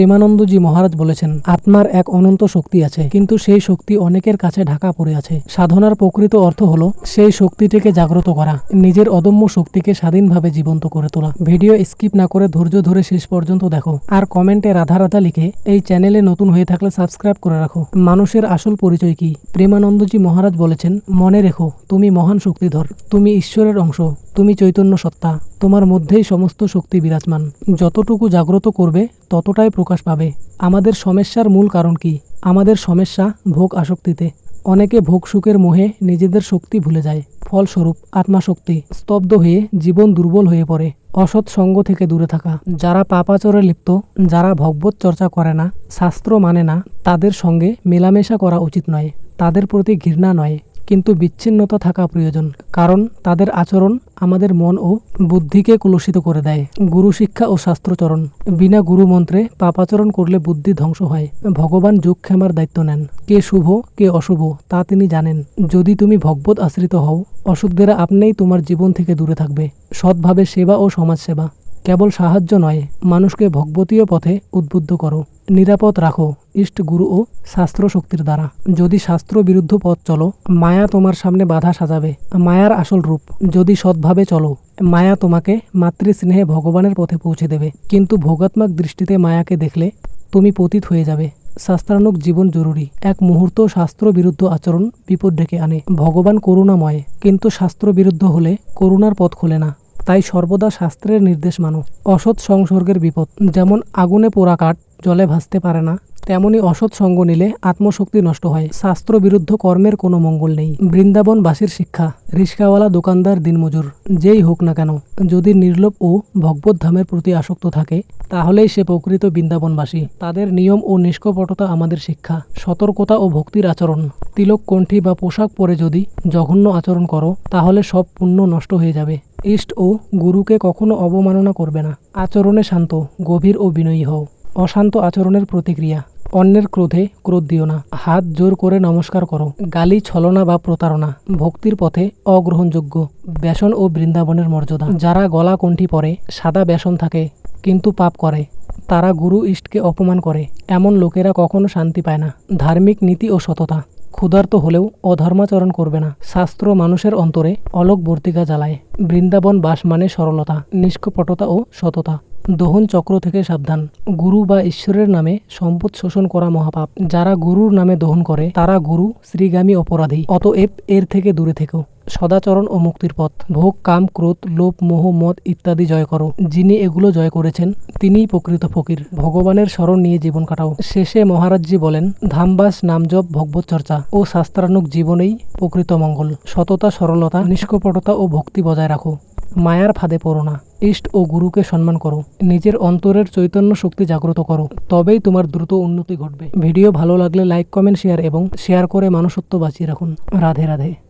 প্রেমানন্দজি মহারাজ বলেছেন আত্মার এক অনন্ত শক্তি আছে, কিন্তু সেই শক্তি অনেকের কাছে ঢাকা পড়ে আছে। সাধনার প্রকৃত অর্থ হলো, সেই শক্তিটিকে জাগ্রত করা, নিজের অদম্য শক্তিকে স্বাধীনভাবে জীবন্ত করে তোলা। ভিডিও স্কিপ না করে ধৈর্য ধরে শেষ পর্যন্ত দেখো। আর কমেন্টে রাধা রাধা লিখে এই চ্যানেলে নতুন হয়ে থাকলে সাবস্ক্রাইব করে রাখো। মানুষের আসল পরিচয় কি? প্রেমানন্দজি মহারাজ বলেছেন, মনে রেখো, তুমি মহান শক্তিধর, তুমি ঈশ্বরের অংশ, তুমি চৈতন্য সত্তা। তোমার মধ্যেই সমস্ত শক্তি বিরাজমান। যতটুকু জাগ্রত করবে, ততটাই প্রকাশ পাবে। আমাদের সমস্যার মূল কারণ কি? আমাদের সমস্যা ভোগ আসক্তিতে। অনেকে ভোগ সুখের মোহে নিজেদের শক্তি ভুলে যায়। ফলস্বরূপ আত্মাশক্তি স্তব্ধ হয়ে জীবন দুর্বল হয়ে পড়ে। অসৎ সঙ্গ থেকে দূরে থাকা। যারা পাপাচরে লিপ্ত, যারা ভগবত চর্চা করে না, শাস্ত্র মানে না, তাদের সঙ্গে মেলামেশা করা উচিত নয়। তাদের প্রতি ঘৃণা নয়। কিন্তু বিচ্ছিন্নতা থাকা প্রয়োজন, কারণ তাদের আচরণ আমাদের মন ও বুদ্ধিকে কলুষিত করে দেয়। গুরু শিক্ষা ও শাস্ত্রচরণ বিনা গুরু মন্ত্রে পাপাচরণ করলে বুদ্ধি ধ্বংস হয়। ভগবান যুগ ক্ষেমার দায়িত্ব নেন। কে শুভ, কে অশুভ, তা তিনি জানেন। যদি তুমি ভগবত আশ্রিত হও, অশুদ্ধেরা আপনিই তোমার জীবন থেকে দূরে থাকবে। সৎভাবে সেবা ও সমাজসেবা। কেবল সাহায্য নয়, মানুষকে ভগবতীয় পথে উদ্বুদ্ধ করো। নিরাপদ রাখো, ইষ্ট গুরু ও শাস্ত্র শক্তির দ্বারা। যদি শাস্ত্র বিরুদ্ধ পথ চলো, মায়া তোমার সামনে বাধা সাজাবে। মায়ার আসল রূপ, যদি সৎভাবে চলো, মায়া তোমাকে মাতৃস্নেহে ভগবানের পথে পৌঁছে দেবে। কিন্তু ভোগাত্মক দৃষ্টিতে মায়াকে দেখলে, তুমি পতিত হয়ে যাবে। শাস্ত্রানুক জীবন জরুরি। এক মুহূর্ত শাস্ত্র বিরুদ্ধ আচরণ বিপদ ডেকে আনে। ভগবান করুণাময়, কিন্তু শাস্ত্র বিরুদ্ধ হলে করুণার পথ খোলে না। তাই সর্বদা শাস্ত্রের নির্দেশ মানো। অসৎ সংসর্গের বিপদ, যেমন আগুনে পোড়া কাঠ জলে ভাসতে পারে না, তেমনি অসৎ সঙ্গ নিলে আত্মশক্তি নষ্ট হয়। শাস্ত্র বিরুদ্ধ কর্মের কোনো মঙ্গল নেই। বৃন্দাবনবাসীর শিক্ষা, রিস্কাওয়ালা দোকানদার দিনমজুর, যেই হোক না কেন, যদি নির্লোভ ও ভগবত ধামের প্রতি আসক্ত থাকে, তাহলেই সে প্রকৃত বৃন্দাবনবাসী। তাদের নিয়ম ও নিষ্কপটতা আমাদের শিক্ষা, সতর্কতা ও ভক্তির আচরণ। তিলক কণ্ঠী বা পোশাক পরে যদি জঘন্য আচরণ করো, তাহলে সব পুণ্য নষ্ট হয়ে যাবে। ইষ্ট ও গুরুকে কখনো অবমাননা করবে না। আচরণে শান্ত, গভীর ও বিনয়ী হও। অশান্ত আচরণের প্রতিক্রিয়া। অন্যের ক্রোধে ক্রোধ দিও না। হাত জোর করে নমস্কার করো। গালি, ছলনা বা প্রতারণা ভক্তির পথে অগ্রহণযোগ্য। বেসন ও বৃন্দাবনের মর্যাদা। যারা গলা কণ্ঠি পরে, সাদা বেসন থাকে, কিন্তু পাপ করে, তারা গুরু ইষ্টকে অপমান করে। এমন লোকেরা কখনো শান্তি পায় না। ধার্মিক নীতি ও সততা। ক্ষুধার্ত হলেও অধর্মাচরণ করবে না। শাস্ত্র মানুষের অন্তরে অলোক বর্তিকা জ্বালায়। বৃন্দাবন বাস মানে সরলতা, নিষ্কপটতা ও সততা। দহন চক্র থেকে সাবধান। গুরু বা ঈশ্বরের নামে সম্পদ শোষণ করা মহাপাপ। যারা গুরুর নামে দহন করে, তারা গুরু, শ্রীগামী অপরাধী। অতএব এর থেকে দূরে থেকো। সদাচরণ ও মুক্তির পথ। ভোগ, কাম, ক্রোধ, লোভ, মোহ, মদ ইত্যাদি জয় করো। যিনি এগুলো জয় করেছেন, তিনিই প্রকৃত ফকির। ভগবানের স্মরণ নিয়ে জীবন কাটাও। শেষে মহারাজজি বলেন, ধামবাস, নামজপ, ভগবত চর্চা ও শাস্ত্রানুক জীবনেই প্রকৃত মঙ্গল। সততা, সরলতা, নিষ্কপটতা ও ভক্তি বজায় রাখো। মায়ার ফাঁদে পড়ো না। ইষ্ট ও গুরুকে সম্মান করো। নিজের অন্তরের চৈতন্য শক্তি জাগ্রত করো। তবেই তোমার দ্রুত উন্নতি ঘটবে। ভিডিও ভালো লাগলে লাইক, কমেন্ট, শেয়ার এবং শেয়ার করে মানুষত্ব বাঁচিয়ে রাখুন। রাধে রাধে।